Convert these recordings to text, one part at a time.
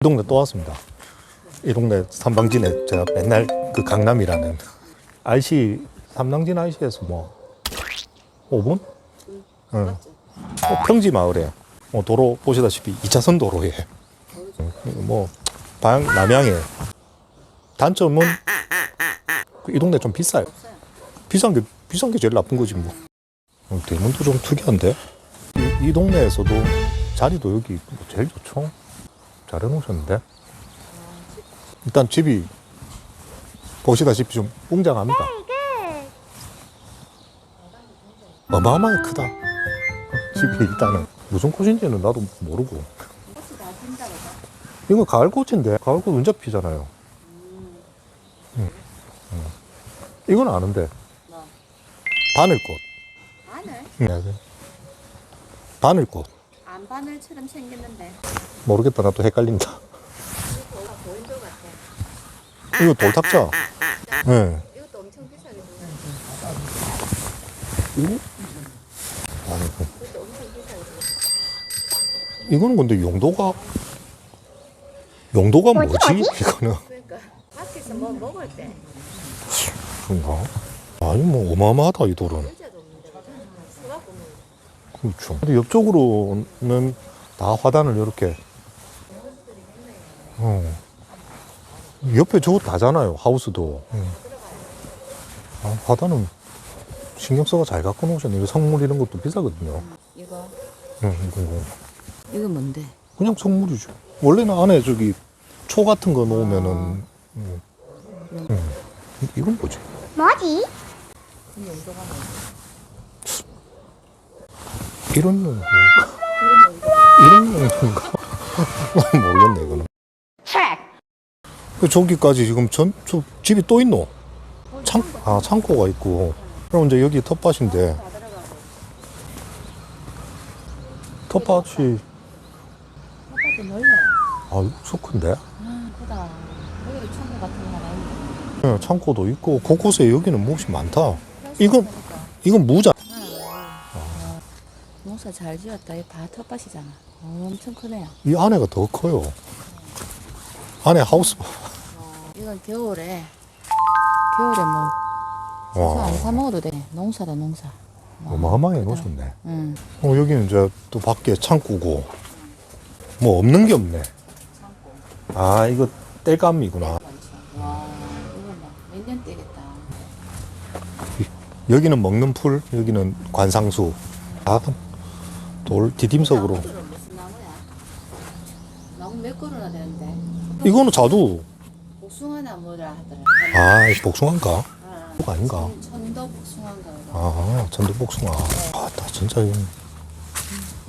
이 동네 또 왔습니다. 이 동네 삼방진에 제가 맨날 그 강남이라는 IC 삼당진 IC에서 뭐 5분? 응. 어, 평지 마을에 어, 도로 보시다시피 2차선 도로에 응, 뭐방 남양에 단점은 그이 동네 좀 비싸요. 비싼 게 비싼 게 제일 나쁜 거지 뭐. 어, 대문도 좀 특이한데 이, 이 동네에서도 자리도 여기 뭐 제일 좋죠. 잘 해놓으셨는데 일단 집이 보시다시피 좀 웅장합니다. 어마어마하게 크다. 집이 일단은 무슨 꽃인지는 나도 모르고. 이거 가을꽃인데 가을꽃 언제 피잖아요. 응. 응. 이건 아는데 바늘꽃. 바늘? 네. 바늘꽃. 안 바늘처럼 생겼는데 모르겠다. 나도 헷갈린다. 이거 돌탁자. 네. 이것도 엄청 비싸게 주네. 이거? 아니, 이것도 엄청 비싸게 주네. 이거는 근데 용도가 용도가 뭐지? 이거는 그러니까 밖에서 뭐 먹을 때 그런가? 아니 뭐 어마어마하다 이 돌은. 그렇죠. 근데 옆쪽으로는 다 화단을 이렇게. 어. 옆에 저거 다잖아요. 하우스도. 응. 아, 화단은 신경 써가 잘 갖고 놓으셨네. 이거 성물 이런 것도 비싸거든요. 이거 응, 이거 뭐. 이거 뭔데? 그냥 성물이죠. 원래는 안에 저기 초 같은 거 놓으면은. 음. 음. 이건 뭐지? 뭐지? 이런 용인가? 이런 용인가? 모르겠네 이거는. 그 저기까지 지금 전 저, 집이 또 있노? 창, 아 창고가 있고. 그럼 이제 여기 텃밭인데 텃밭이 아빠도 넓네. 아소 큰데? 아 크다. 여기도 창고 같은 있네. 네, 창고도 있고 곳곳에 여기는 몫이 많다. 이건 이건 무자. 아, 농사 잘 지었다. 이거 다 텃밭이잖아. 엄청 크네요. 이 안에가 더 커요. 안에 하우스. 이건 겨울에 겨울에 뭐 와 안 사 먹어도 돼. 농사다 농사. 어마어마하게 놓으셨네. 응. 어, 여기는 이제 또 밖에 창고고 뭐 없는 게 없네. 아 이거 땔감이구나. 와 이거 막몇년 되겠다. 여기는 먹는 풀, 여기는 관상수. 다돌 디딤석으로. 나무들은 무슨 나무야? 나무 몇 그루나 되는데? 이거는 자두. 복숭아 나무라 하더라. 아 복숭아인가? 아, 그거 아닌가? 천- 천도 복숭아인가 봐. 아 전도 복숭아. 아, 다 진짜 이거.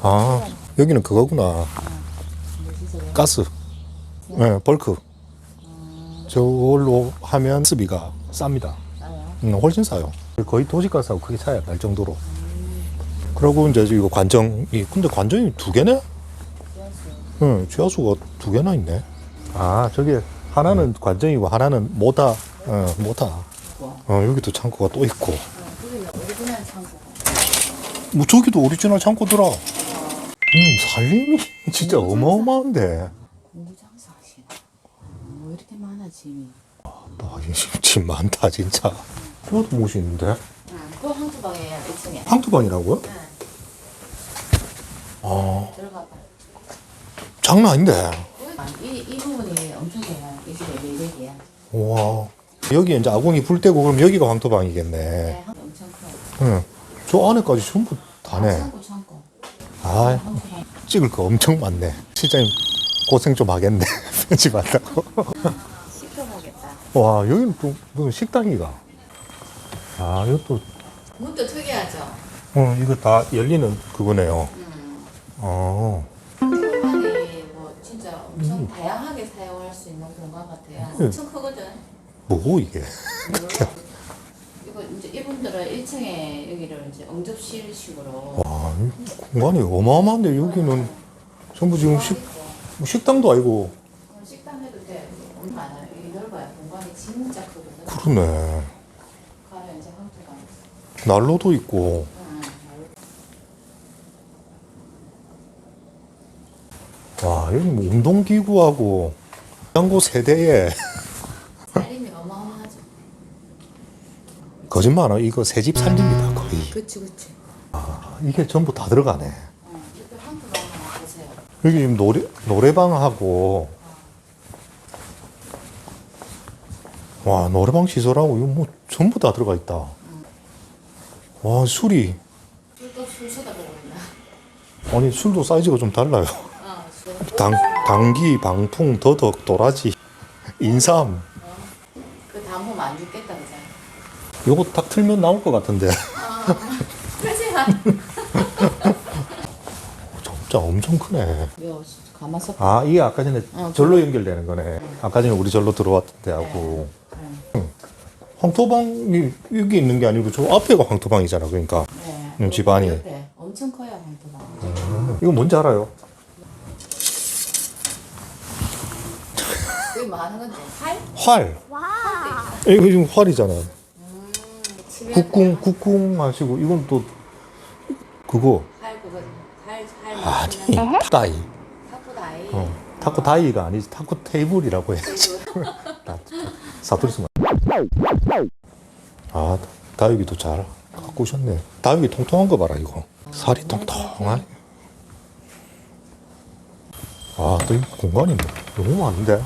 아 여기는 그거구나. 가스. 네, 벌크. 저걸로 하면 스비가 쌉니다. 싸요? 음, 훨씬 싸요. 거의 도시가스하고 크게 차이 안 날 정도로. 그리고 이제 이거 관정이, 근데 관정이 두 개네? 응, 지하수가 두 개나 있네. 아, 저게 하나는 관정이고 하나는 모다, 어, 모다. 어, 여기도 창고가 또 있고. 오리지널. 뭐, 저기도 오리지널 창고더라. 음, 살림이 진짜 어마어마한데. 공구장사. 뭐 이렇게 많아 짐이. 아, 이집 많다, 진짜. 저것도 못이 있는데? 응. 그 황토방에 1층에. 황토방이라고요? 응. 아, 들어가 봐. 장난 아닌데. 이, 이 부분이 엄청 돼요. 이 집의 매력이야. 와. 여기 이제 아궁이 불 때고 그럼 여기가 황토방이겠네. 네, 엄청 커요. 응. 저 안에까지 전부 다네. 창고 창고. 아, 황토방. 찍을 거 엄청 많네. 실장님 고생 좀 하겠네. 편집한다고. 시켜보겠다. 와, 여기는 또 무슨 식당이가. 아, 이것도, 문도 특이하죠? 어, 이거 다 열리는 그거네요. 음. 어. 뭐 진짜 엄청 사용할 수 있는 공간 같아요. 네. 엄청 크거든. 뭐고, 이게? 이거 이제 이분들은 1층에 여기를 이제 응접실식으로 와, 이 공간이 어마어마한데, 여기는 전부 지금 식, 뭐 식당도 아니고. 식당 해도 돼. 엄청 많아요. 여기 넓어요. 공간이 진짜 크거든. 그러네. 가면 이제 황토가 난로도 있고. 음. 와, 여기 뭐 운동기구하고 냉장고 세대에 살림이 어마어마하죠. 거짓말 안 이거 새 집 살립니다 거의 그치 그치. 이게 전부 다 들어가네 어, 보세요. 여기 지금 노래, 노래방하고 와 노래방 시설하고 이거 뭐 전부 다 들어가 있다 와 술이 술도 술 쳐다보고 있나? 아니 술도 사이즈가 좀 달라요 어, 술. 당, 당기, 방풍, 더덕, 도라지, 인삼 그 다음 보면 안 죽겠다 그죠? 요거 딱 틀면 나올 것 같은데 그지만. 진짜 엄청 크네 요 가마솥. 아 이게 아까 전에 어, 절로 연결되는 거네 아까 전에 우리 절로 들어왔던 데하고 네. 황토방이 여기 있는 게 아니고 저 앞에가 황토방이잖아 그러니까 네. 음, 집안이. 옆에 엄청 커요 황토방. 이거 뭔지 알아요? 그게 뭐 하는 건데? 활? 활. 이거 지금 활이잖아. 집에 국궁 국궁 하시고 이건 또 그거. 활 그거 활 활 아니 다이. 타코다이. 어, 타코 다이가 아니지. 타코 테이블이라고 해야지. 나 진짜 사투리 쓰면 아 다육이도 잘 갖고 오셨네. 다육이 통통한 거 봐라 이거. 살이 통통하네 아또 이 공간이 뭐 너무 많은데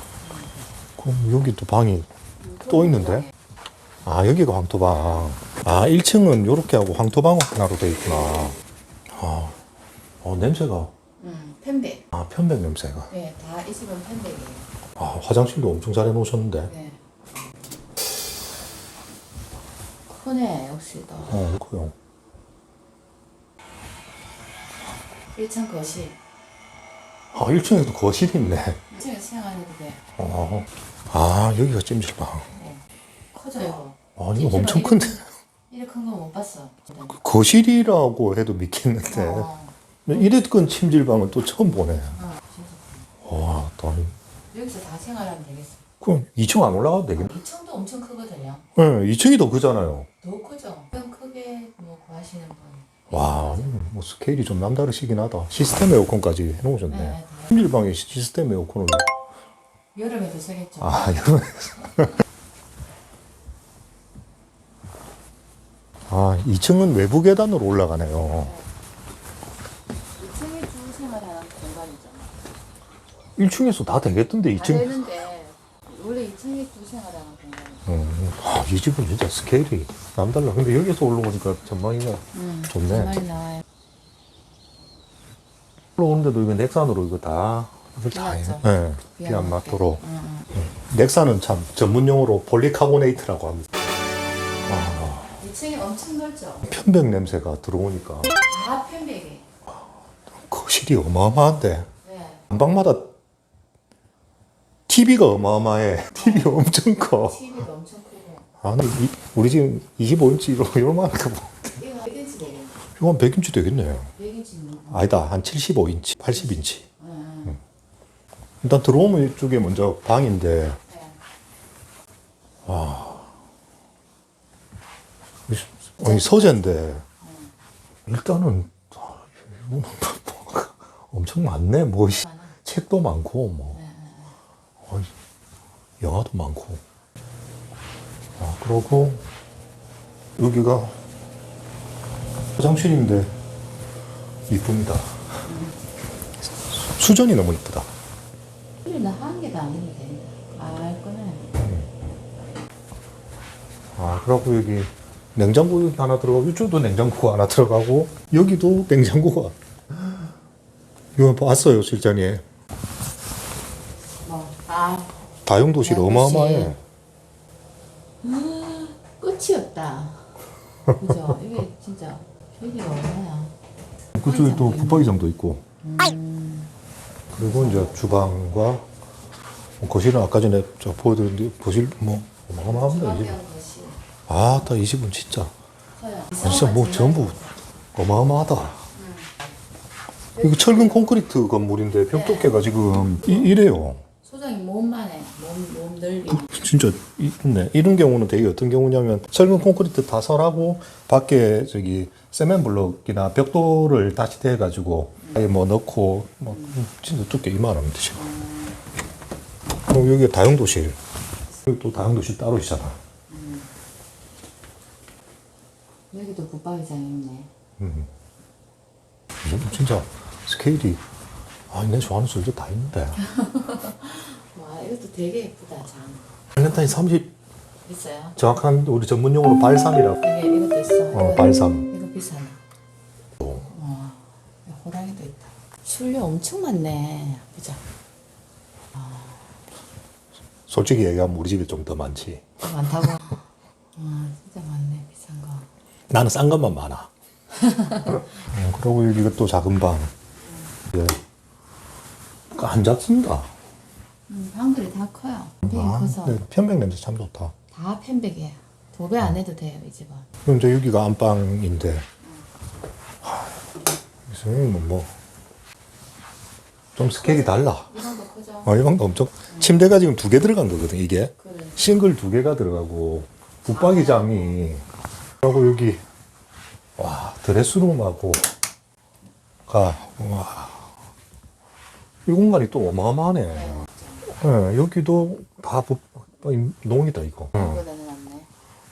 그럼 여기 또 방이 또 있는데 아 여기가 황토방 아 1층은 요렇게 하고 황토방 하나로 돼 있구나 아 어, 냄새가 음, 편백. 아 편백 냄새가 네, 다 이 집은 편백이에요. 아 화장실도 엄청 잘 해놓으셨는데 네. 크네 역시 더. 어 그요 1층 거실. 아 1층에도 거실이 있네 1층에 생활해도 돼. 어. 아 여기가 찜질방 네. 커져요. 아 이거 엄청 큰데 이렇게 큰거못 봤어. 거실이라고 해도 믿겠는데 어, 이래 큰 찜질방은 또 처음 보네 어. 와또 아니 여기서 다 생활하면 되겠어. 그럼 2층 안 올라가도 되겠네 2층도 엄청 크거든요. 네 2층이 더 크잖아요 더 크죠? 좀 크게 뭐 구하시는 분. 와, 뭐 스케일이 좀 남다르시긴 하다. 시스템 에어컨까지 해놓으셨네. 네, 네. 찜질방에 시스템 에어컨을. 여름에도 쓰겠죠. 아, 이런. 아, 2층은 외부 계단으로 올라가네요. 2층에 주 생활하는 공간이잖아. 1층에서 다 되겠던데, 다 2층. 되는데 원래 2층에 주 생활하는 공간이. 음, 아, 이 집은 진짜 스케일이 남달라. 근데 여기서 올라오니까 전망이가 음, 좋네. 나와요. 올라오는데도 이거 넥산으로 이거 다, 다? 네, 비 비안. 맞도록. 응, 응. 넥산은 참 전문용어로 폴리카보네이트라고 합니다. 아, 2층이 엄청 넓죠? 편백 냄새가 들어오니까 다 편백이. 거실이 어마어마한데 네. 방마다 TV가 어마어마해. TV 엄청 커. TV도 엄청 크고. 아, 나 이- 우리 지금 25인치로 요만큼 뭐. 이거 100인치 되겠네. 이거 한 100인치 되겠네. 100인치. 아니다, 한 75인치, 80인치. 응, 일단 들어오면 이쪽에 먼저 방인데, 네. 아니, 서재인데, 일단은, 아, 이거는 뭐가 엄청 많네. 뭐, 이- 많아. 책도 많고, 뭐, 네, 어이, 영화도 많고. 아, 그러고, 여기가 화장실인데, 이쁩니다. 수전이 너무 이쁘다. 우리는 한 개도 아니면 된다. 아, 거네. 아, 그러고 여기 냉장고 하나 들어가고, 이쪽도 냉장고가 하나 들어가고, 여기도 냉장고가. 이거 봤어요, 실장님. 뭐, 아, 다용도실. 어마어마해. 끝이 없다. 그죠? 이게 진짜 여기가 얼마야? 그쪽에 또 붙박이장도 있고. 음, 그리고 이제 주방과 뭐 거실은 아까 전에 저 보여드렸는데, 거실 뭐, 어마어마합니다, 이 집. 주방병 거실. 아, 딱이 집은 진짜. 커요. 아, 진짜 뭐 전부 어마어마하다. 이거 철근 콘크리트 건물인데 벽 두께가 지금 이, 이래요. 소장이 몸만 해. 몸, 몸 넓이. 진짜 이- 있네. 이런 경우는 되게 어떤 경우냐면 철근 콘크리트 다 설하고 밖에 저기 세멘 블록이나 벽돌을 다시 대가지고 아예 뭐 넣고 뭐 진짜 두께 이만합니다 지금. 그리고 여기 다용도실. 여기 또 다용도실 따로 있잖아. 여기도 붙박이장 있네. 이거 진짜 스케일이 아, 내 좋아하는 술도 다 있는데. 와 이것도 되게 예쁘다 장. 발렌타인 30 있어요? 정확한 우리 전문 용어로 발삼이라고. 이게 이것도 있어. 어, 이거- 발삼. 이거 비싸네. 와 호랑이도 있다. 술류 엄청 많네. 보자. 솔직히 얘기하면 우리 집이 좀 더 많지. 많다고. 와 진짜 많네 비싼 거. 나는 싼 것만 많아. 어, 그리고 이것도 작은 방. 예. 안 작습니다. 음, 방들이 다 커요. 되게 아, 커서 네, 편백 냄새 참 좋다. 다 편백이에요. 도배 안 해도 돼요 이 집은. 그럼 이제 여기가 안방인데, 하, 선생님은 뭐, 좀 스케일이 달라. 이 방도 크죠? 어, 이 방도 엄청, 침대가 지금 두 개 들어간 거거든, 이게. 그래. 싱글 두 개가 들어가고, 붙박이장이, 그리고 여기, 와, 드레스룸하고, 가, 와. 이 공간이 또 어마어마하네. 예, 여기도 다 붙, 농이다, 이거. 응. 이거.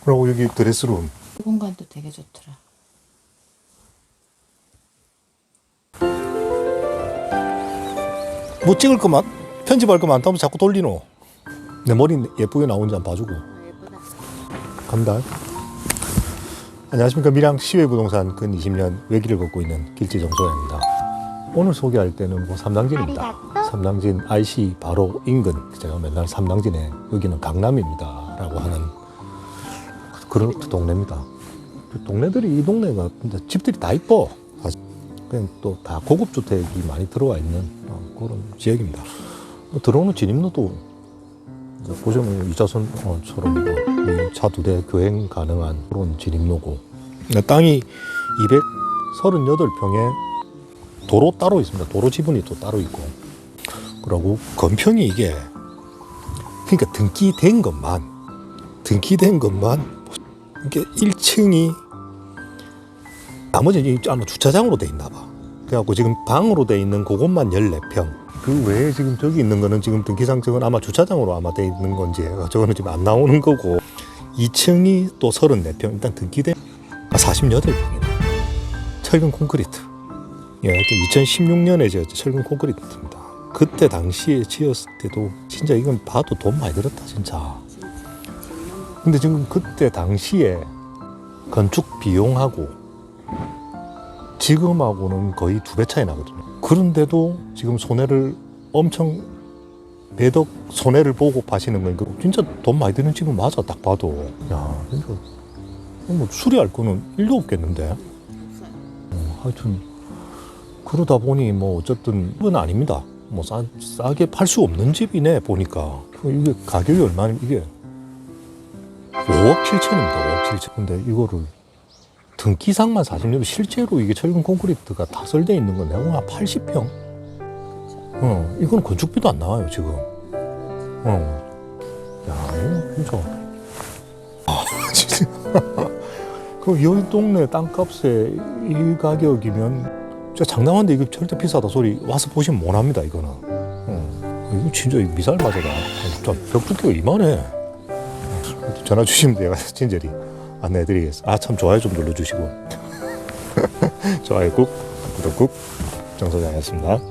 그리고 여기 드레스룸. 이 공간도 되게 좋더라. 뭐 찍을 거만 편집할 거 많다면 자꾸 돌리노. 내 머리 예쁘게 나오는지 한번 봐주고. 아, 예쁘다. 갑니다. 안녕하십니까 미랑 시외 부동산 근 20년 외길을 걷고 있는 길지 정소영입니다. 오늘 소개할 때는 뭐 삼당진입니다. 삼당진 IC 바로 인근 제가 맨날 삼당진에 여기는 강남입니다 라고 하는 그런 동네입니다. 그 동네들이 이 동네가 진짜 집들이 다 이뻐. 사실. 그냥 또 다 고급 주택이 많이 들어와 있는 어, 그런 지역입니다. 뭐 들어오는 진입로도 보시면 2차선처럼 뭐차두 대 교행 가능한 그런 진입로고 땅이 238평에 도로 따로 있습니다. 도로 지분이 또 따로 있고 그리고 건평이 이게 그러니까 등기된 것만 등기된 것만 이게 1층이 나머지 아마 주차장으로 돼 있나 봐. 그래갖고 지금 방으로 돼 있는 그것만 14평. 그 외에 지금 저기 있는 거는 지금 등기상 저건 아마 주차장으로 아마 돼 있는 건지 저거는 지금 안 나오는 거고 2층이 또 34평 일단 등기된 48평이네. 철근 콘크리트. 예, 2016년에 지었죠. 철근 콘크리트입니다. 그때 당시에 지었을 때도 진짜 이건 봐도 돈 많이 들었다 진짜. 근데 지금 그때 당시에 건축 비용하고 지금하고는 거의 두 배 차이 나거든요. 그런데도 지금 손해를 엄청 배덕 손해를 보고 파시는 거니까 진짜 돈 많이 드는 집은 맞아 딱 봐도 야 진짜 뭐 수리할 거는 일도 없겠는데 어, 하여튼 그러다 보니 뭐 어쨌든 그건 아닙니다. 뭐 싸, 싸게 팔 수 없는 집이네 보니까. 이게 가격이 얼마나 이게? 5억 7천입니다 5억 7천. 근데 이거를 등기상만 40년 실제로 이게 철근 콘크리트가 다 설돼 있는 건 내가 한 80평? 어, 이건 건축비도 안 나와요 지금. 어. 야 이거 아 진짜. 그럼 여기 동네 땅값에 이 가격이면 진짜 장담한데 이거 절대 비싸다 소리 와서 보시면 못합니다 이거는 어. 이거 진짜 미사일 맞아다 진짜 벽 두께가 이만해 전화 주시면 내가 친절히 안내해드리겠습니다. 아, 참 좋아요 좀 눌러주시고. 좋아요 꾹, 구독 꾹, 정소장이었습니다.